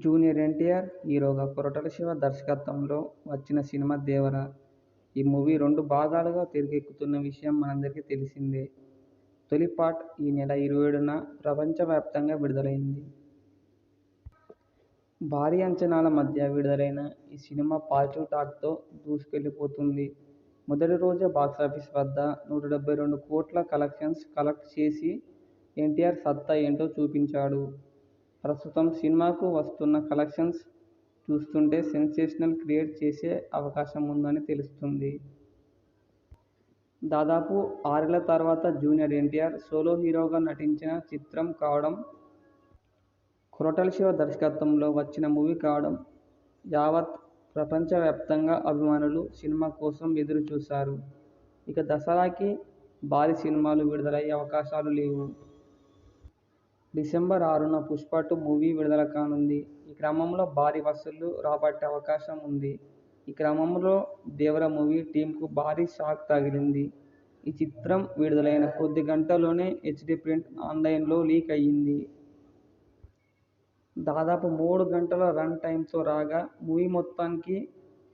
Junior NTR హీరోగా కొరటాల శివ దర్శకత్వంలో వచ్చిన సినిమా దేవర. ఈ మూవీ రెండు భాగాలుగా తెరకెక్కుతున్న విషయం మనందరికీ తెలిసిందే. తొలి పార్ట్ ఈ నెల ఇరవై ఏడున ప్రపంచవ్యాప్తంగా విడుదలైంది. భారీ అంచనాల మధ్య విడుదలైన ఈ సినిమా పాజిటివ్ టాక్తో దూసుకెళ్ళిపోతుంది. మొదటి రోజే బాక్సాఫీస్ వద్ద నూట డెబ్బై రెండు కోట్ల కలెక్షన్స్ కలెక్ట్ చేసి ఎన్టీఆర్ సత్తా ఏంటో చూపించాడు. ప్రస్తుతం సినిమాకు వస్తున్న కలెక్షన్స్ చూస్తుంటే సెన్సేషనల్ క్రియేట్ చేసే అవకాశం ఉందని తెలుస్తుంది. దాదాపు ఆరేళ్ళ తర్వాత జూనియర్ ఎన్టీఆర్ సోలో హీరోగా నటించిన చిత్రం కావడం కొరటాల శివ దర్శకత్వంలో వచ్చిన మూవీ కావడం యావత్ ప్రపంచవ్యాప్తంగా అభిమానులు సినిమా కోసం ఎదురు చూశారు ఇక దసరాకి భారీ సినిమాలు విడుదలయ్యే అవకాశాలు లేవు. డిసెంబర్ ఆరున పుష్ప టూ మూవీ విడుదల కానుంది. ఈ క్రమంలో భారీ వసూళ్ళు రాబట్టే అవకాశం ఉంది. ఈ క్రమంలో దేవర మూవీ టీంకు భారీ షాక్ తగిలింది. ఈ చిత్రం విడుదలైన కొద్ది గంటల్లోనే హెచ్డీ ప్రింట్ ఆన్లైన్లో లీక్ అయ్యింది. దాదాపు మూడు గంటల రన్ టైంతో రాగా మూవీ మొత్తానికి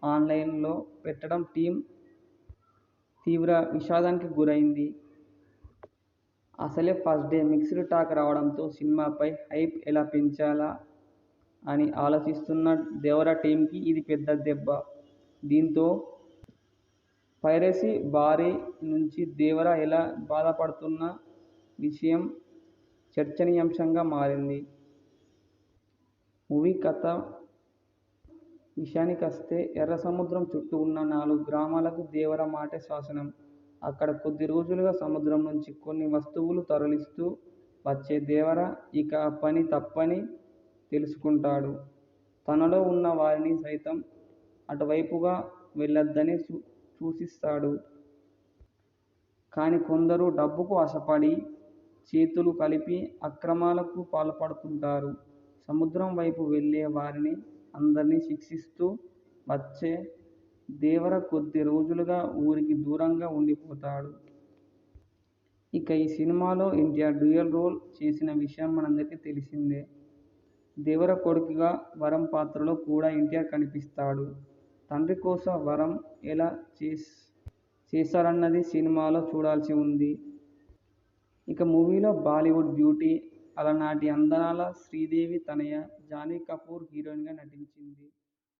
ఆన్లైన్లో పెట్టడం టీం తీవ్ర విషాదానికి గురైంది. అసలే ఫస్ట్ డే మిక్స్డ్ టాక్ రావడంతో సినిమాపై హైప్ ఎలా పెంచాలా అని ఆలోచిస్తున్న దేవర టీంకి ఇది పెద్ద దెబ్బ. దీంతో పైరసీ బారి నుంచి దేవర ఎలా బాధపడుతున్న విషయం చర్చనీయాంశంగా మారింది. మూవీ కథ విషయానికొస్తే ఎర్ర సముద్రం చుట్టూ ఉన్న నాలుగు గ్రామాలకు దేవర మాటే శాసనం అక్కడ కొద్ది రోజులుగా సముద్రం నుంచి కొన్ని వస్తువులు తరలిస్తూ వచ్చే దేవర ఇక ఆ పని తప్పని తెలుసుకుంటాడు. తనలో ఉన్న వారిని సైతం అటువైపుగా వెళ్ళొద్దని సూచిస్తాడు. కానీ కొందరు డబ్బుకు ఆశపడి చేతులు కలిపి అక్రమాలకు పాల్పడుతుంటారు. సముద్రం వైపు వెళ్ళే వారిని అందరినీ శిక్షిస్తూ వచ్చే దేవర కొద్ది రోజులుగా ఊరికి దూరంగా ఉండిపోతాడు. ఇక ఈ సినిమాలో ఎన్టీఆర్ డ్యూయల్ రోల్ చేసిన విషయం మనందరికీ తెలిసిందే. దేవర కొడుకుగా వరం పాత్రలో కూడా ఎన్టీఆర్ కనిపిస్తాడు. తండ్రి కోసం వరం ఎలా చేస్ చేశారన్నది సినిమాలో చూడాల్సి ఉంది. ఇక మూవీలో బాలీవుడ్ బ్యూటీ అలనాటి అందనాల శ్రీదేవి తనయ జానీ కపూర్ హీరోయిన్గా నటించింది.